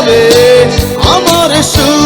হবে। আমার সুর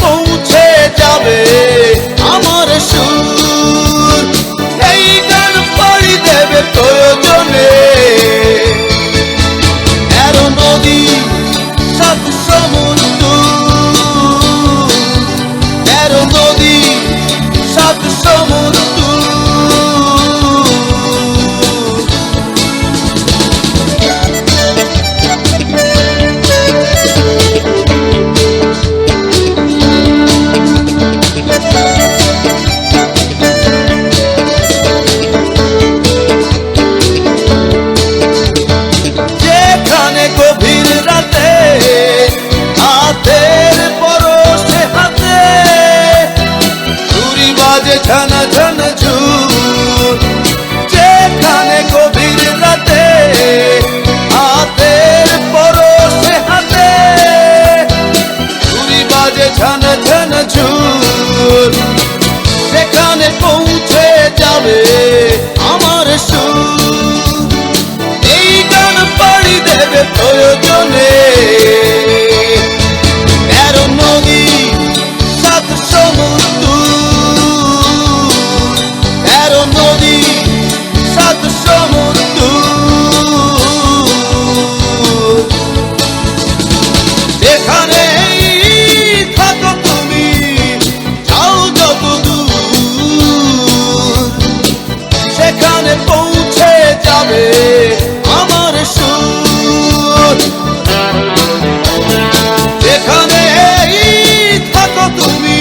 পৌঁছে যাবে। যাবে আমার সুর। এই গান পাড়ি দেবে প্রয়োজনে। পৌঁছে যাবে আমার সুর। যেখানে থাকো তুমি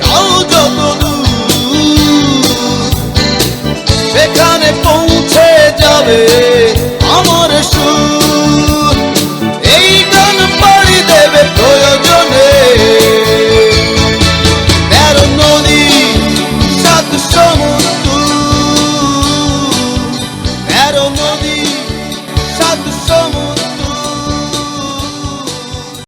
যাও যত সেখানে পৌঁছে যাবে আমার সুর।